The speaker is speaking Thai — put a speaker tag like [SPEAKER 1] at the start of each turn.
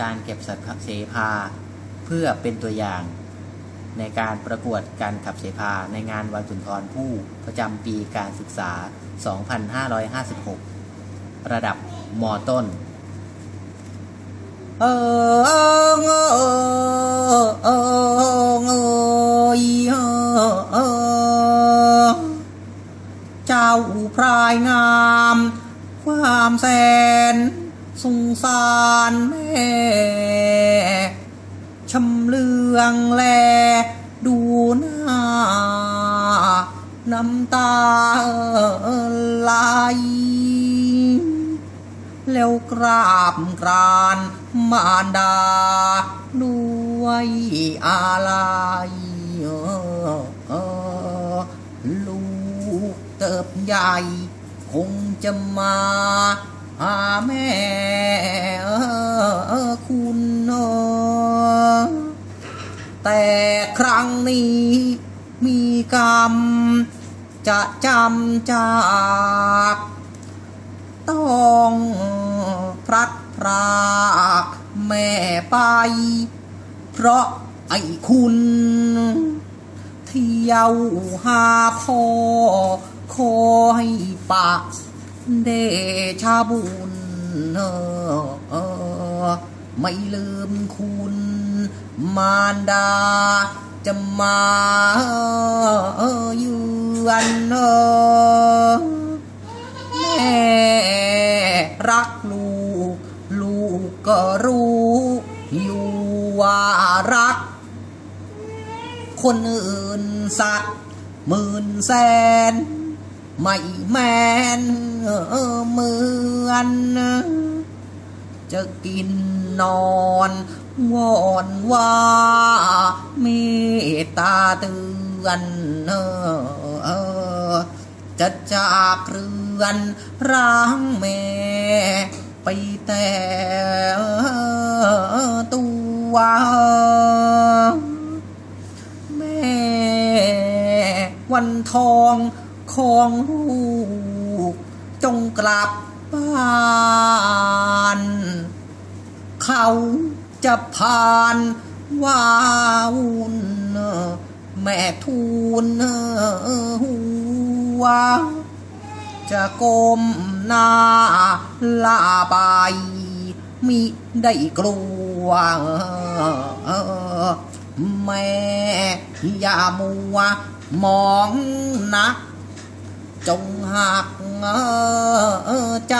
[SPEAKER 1] การเก็บสัตว์เสพาเพื่อเป็นตัวอย่างในการประกวดการขับเสพาในงานวันสุนทรภู่ประจำปีการศึกษา 2556 ระดับมต้น
[SPEAKER 2] เออเออเออเออเออเจ้าพรายงาม ความแสน สงสารแม่ชำเลืองแล ดูหน้า น้ำตาไหลแล้วกราบกรานมารดา ด้วยอะไรลูกเติบใหญ่ คงจะมา หาแม่คุณแต่ครั้งนี้มีกรรม จะจำจาก ต้องพลัดพรากแม่ไป เพราะไอ้คุณ เที่ยวหาพ่อคอยปะ เดชาบุญไม่ลืมคุณ มารดา จะมาเยือนแม่รักลูก ลูกก็รู้ อยู่ว่ารัก คนอื่นสักหมื่นแสน ไม่แมนเหมือนจะกินนอนวอนว่าเมตตาเตือนจะจากเรือนร้างแม่ไปแต่ตัวแม่วันทอง ของลูกจงกลับบ้าน เขาจะผ่านว่าวุ่นแม่ทูลหัวจะก้มหน้าลาไปมิได้กลัว แม่อย่ามัวมองนัก จงหักใจ